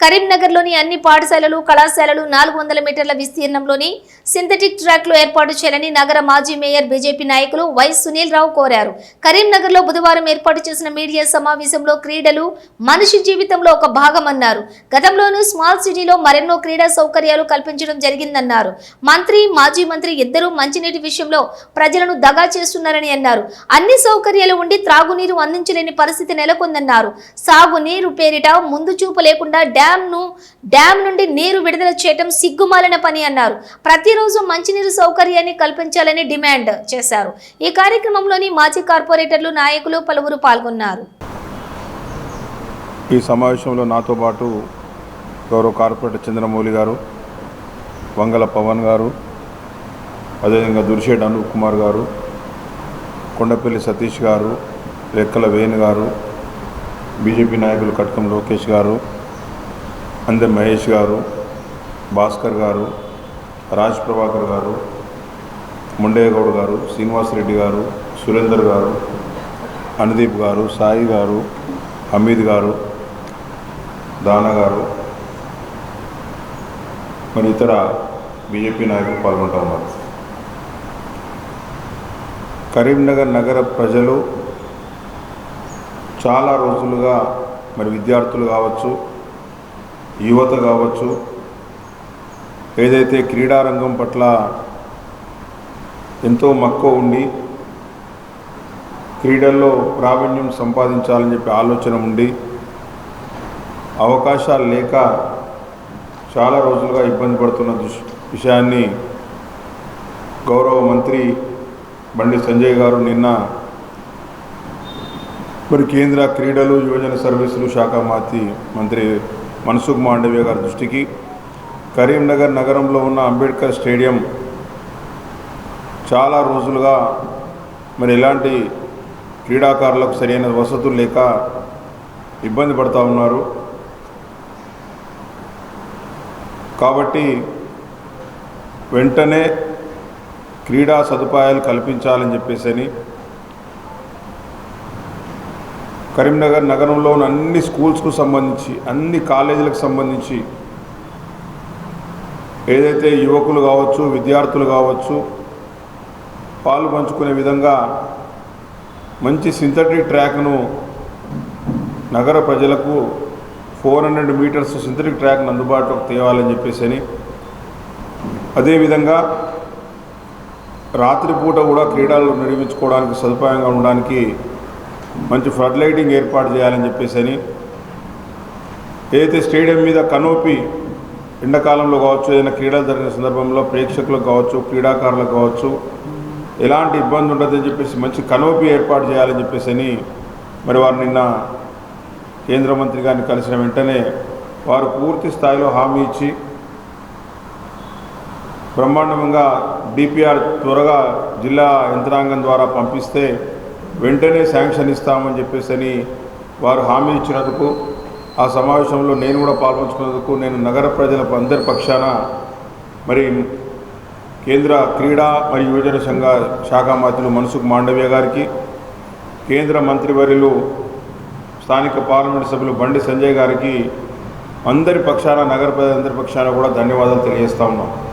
కరీంనగర్లోని అన్ని పాఠశాలలు కళాశాలలు నాలుగు వందల మీటర్ల విస్తీర్ణంలోని సింథటిక్ ట్రాక్లు ఏర్పాటు చేయాలని నగర మాజీ మేయర్ బీజేపీ నాయకులు వై సునీల్ రావు కోరారు. కరీంనగర్లో బుధవారం ఏర్పాటు చేసిన మీడియా సమావేశంలో క్రీడలు మనిషి జీవితంలో ఒక భాగమన్నారు. గతంలోనూ స్మాల్ సిటీలో మరెన్నో క్రీడా సౌకర్యాలు కల్పించడం జరిగిందన్నారు. మంత్రి మాజీ మంత్రి ఇద్దరూ మంచినీటి విషయంలో ప్రజలను దగా చేస్తున్నారని అన్నారు. అన్ని సౌకర్యాలు ఉండి త్రాగునీరు అందించలేని పరిస్థితి నెలకొందన్నారు. సాగునీరు పేరిట ముందు చూపు లేకుండా డ్యామ్ను డ్యామ్ నుండి నీరు విడుదల చేయటం సిగ్గుమాలిన పని అన్నారు. ప్రతిరోజు మంచినీరు సౌకర్యాన్ని కల్పించాలని డిమాండ్ చేశారు. ఈ కార్యక్రమంలోని మాజీ కార్పొరేటర్లు నాయకులు పలువురు పాల్గొన్నారు. ఈ సమావేశంలో నాతో పాటు గౌరవ కార్పొరేటర్ చంద్రమౌళి గారు వంగల పవన్ గారు అదేవిధంగా దుర్షేట్ అనూప్ కుమార్ గారు కొండపల్లి సతీష్ గారు లెక్కల వేణు గారు బీజేపీ నాయకులు కట్కం లోకేష్ గారు అందె మహేష్ గారు భాస్కర్ గారు రాజ్ ప్రభాకర్ గారు ముండేగౌడ్ గారు శ్రీనివాసరెడ్డి గారు సురేందర్ గారు అనుదీప్ గారు సాయి గారు హమీద్ గారు దానా గారు మరి ఇతర బీజేపీ నాయకులు పాల్గొంటూ ఉన్నారు. కరీంనగర్ నగర ప్రజలు చాలా రోజులుగా మరి విద్యార్థులు కావచ్చు యువత కావచ్చు ఏదైతే క్రీడారంగం పట్ల ఎంతో మక్కువ ఉండి క్రీడల్లో ప్రావీణ్యం సంపాదించాలని చెప్పి ఆలోచన ఉండి అవకాశాలు లేక చాలా రోజులుగా ఇబ్బంది పడుతున్న దుష్ విషయాన్ని గౌరవ మంత్రి బండి సంజయ్ గారు నిన్న మరి కేంద్ర క్రీడలు యువజన సర్వీసులు శాఖ మాతి మంత్రి మన్సుఖ్ మాండవ్య గారి దృష్టికి కరీంనగర్ నగరంలో ఉన్న అంబేద్కర్ స్టేడియం చాలా రోజులుగా మరి ఎలాంటి క్రీడాకారులకు సరైన వసతులు లేక ఇబ్బంది పడుతూ ఉన్నారు. కాబట్టి వెంటనే క్రీడా సదుపాయాలు కల్పించాలని చెప్పేసి అని కరీంనగర్ నగరంలో ఉన్న అన్ని స్కూల్స్కు సంబంధించి అన్ని కాలేజీలకు సంబంధించి ఏదైతే యువకులు కావచ్చు విద్యార్థులు కావచ్చు పాలు పంచుకునే విధంగా మంచి సింథటిక్ ట్రాక్ను నగర ప్రజలకు ఫోర్ హండ్రెడ్ మీటర్స్ సింథటిక్ ట్రాక్ను అందుబాటులోకి తేవాలని చెప్పేసి అని. అదేవిధంగా రాత్రిపూట కూడా క్రీడలు నిర్మించుకోవడానికి సదుపాయంగా ఉండడానికి మంచి ఫ్లడ్ లైటింగ్ ఏర్పాటు చేయాలని చెప్పేసి అని ఏదైతే స్టేడియం మీద కనోపి ఎండాకాలంలో కావచ్చు ఏదైనా క్రీడలు జరిగిన సందర్భంలో ప్రేక్షకులకు కావచ్చు క్రీడాకారులకు కావచ్చు ఎలాంటి ఇబ్బంది ఉండదని చెప్పేసి మంచి కనోపి ఏర్పాటు చేయాలని చెప్పేసి అని మరి వారు నిన్న కేంద్ర మంత్రి గారిని కలిసిన వెంటనే వారు పూర్తి స్థాయిలో హామీ ఇచ్చి బ్రహ్మాండంగా డిపిఆర్ త్వరగా జిల్లా యంత్రాంగం ద్వారా పంపిస్తే వెంటనే శాంక్షన్ ఇస్తామని చెప్పేసి అని వారు హామీ ఇచ్చినందుకు ఆ సమావేశంలో నేను కూడా పాల్పంచుకున్నందుకు నేను నగర ప్రజల అందరి పక్షాన మరి కేంద్ర క్రీడా మరియు యువజన సంఘ శాఖ మంత్రులు మన్సుఖ్ మాండవ్య గారికి కేంద్ర మంత్రివర్యులు స్థానిక పార్లమెంటు సభ్యులు బండి సంజయ్ గారికి అందరి పక్షాన నగర ప్రజలందరి పక్షాన కూడా ధన్యవాదాలు తెలియజేస్తా ఉన్నాం.